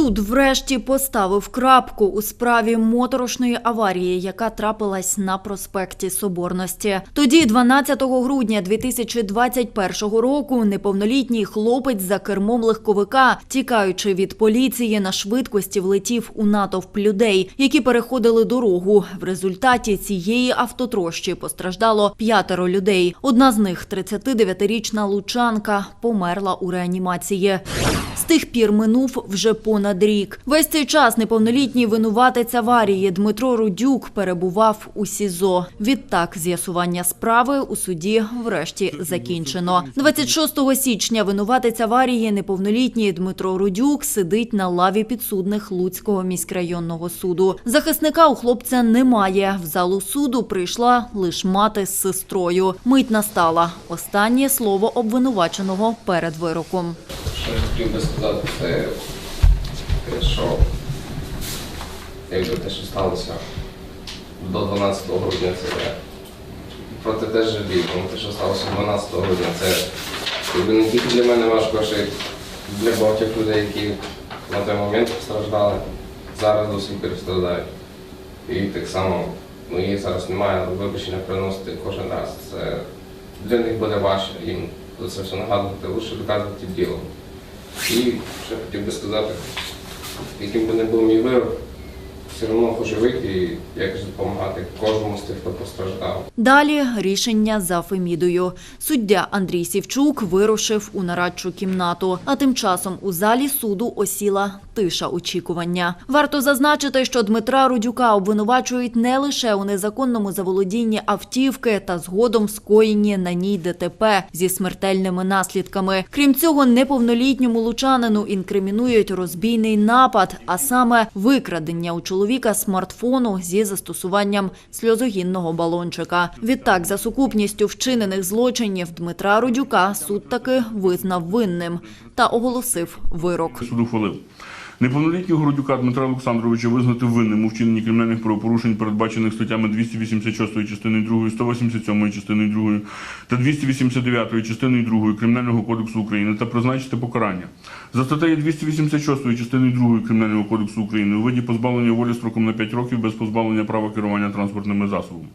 Суд врешті поставив крапку у справі моторошної аварії, яка трапилась на проспекті Соборності. Тоді, 12 грудня 2021 року, неповнолітній хлопець за кермом легковика, тікаючи від поліції, на швидкості влетів у натовп людей, які переходили дорогу. В результаті цієї автотрощі постраждало п'ятеро людей. Одна з них, 39-річна лучанка, померла у реанімації. Тих пір минув вже понад рік. Весь цей час неповнолітній винуватець аварії Дмитро Рудюк перебував у СІЗО. Відтак з'ясування справи у суді врешті закінчено. 26 січня винуватець аварії неповнолітній Дмитро Рудюк сидить на лаві підсудних Луцького міськрайонного суду. Захисника у хлопця немає. В залу суду прийшла лише мати з сестрою. Мить настала. Останнє слово обвинуваченого перед вироком. Що я хотів би сказати, це те, що якби те, що сталося до 12 грудня, це проти теж жалію, тому те, що сталося 12 грудня, це якби не тільки для мене важко, а ще й для багатьох людей, які на той момент постраждали, зараз до сих пір. І так само, ну зараз немає, але вибачення приносити кожен раз. Це для них буде важче їм це все нагадувати, лише доказувати ділом. І ще хотів би сказати, яким би не був мій вирок, все одно хочу вийти і якось допомагати кожному з тих, хто постраждав. Далі рішення за Фемідою. Суддя Андрій Сівчук вирушив у нарадчу кімнату. А тим часом у залі суду осіла тиша очікування. Варто зазначити, що Дмитра Рудюка обвинувачують не лише у незаконному заволодінні автівки та згодом скоєнні на ній ДТП зі смертельними наслідками. Крім цього, неповнолітньому лучанину інкримінують розбійний напад, а саме викрадення у чоловіка смартфону зі застосуванням сльозогінного балончика. Відтак, за сукупністю вчинених злочинів Дмитра Рудюка суд таки визнав винним та оголосив вирок. суд ухвалив. Неповнолітнього Грудюка Дмитра Олександровича визнати винним у вчиненні кримінальних правопорушень, передбачених статтями 286 частини 2, 187 частини 2 та 289 частини 2 Кримінального кодексу України та призначити покарання. За статтею 286 частини 2 Кримінального кодексу України у виді позбавлення волі строком на 5 років без позбавлення права керування транспортними засобами.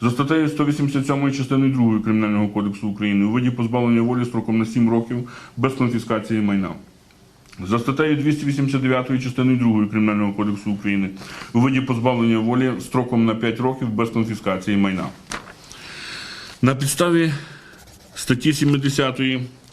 За статтею 187 частини 2 Кримінального кодексу України у виді позбавлення волі строком на 7 років без конфіскації майна. За статтею 289 частини 2 Кримінального кодексу України у виді позбавлення волі строком на 5 років без конфіскації майна. На підставі статті 70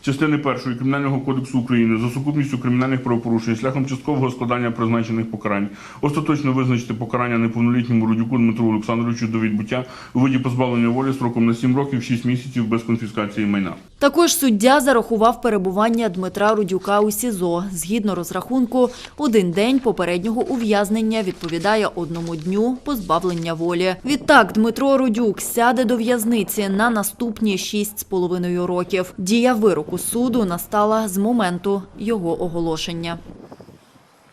частини 1 Кримінального кодексу України за сукупністю кримінальних правопорушень шляхом часткового складання призначених покарань остаточно визначити покарання неповнолітньому Рудюку Дмитру Олександровичу до відбуття у виді позбавлення волі строком на 7 років 6 місяців без конфіскації майна. Також суддя зарахував перебування Дмитра Рудюка у СІЗО. Згідно розрахунку, один день попереднього ув'язнення відповідає одному дню позбавлення волі. Відтак Дмитро Рудюк сяде до в'язниці на наступні 6,5 років. Дія вироку суду настала з моменту його оголошення.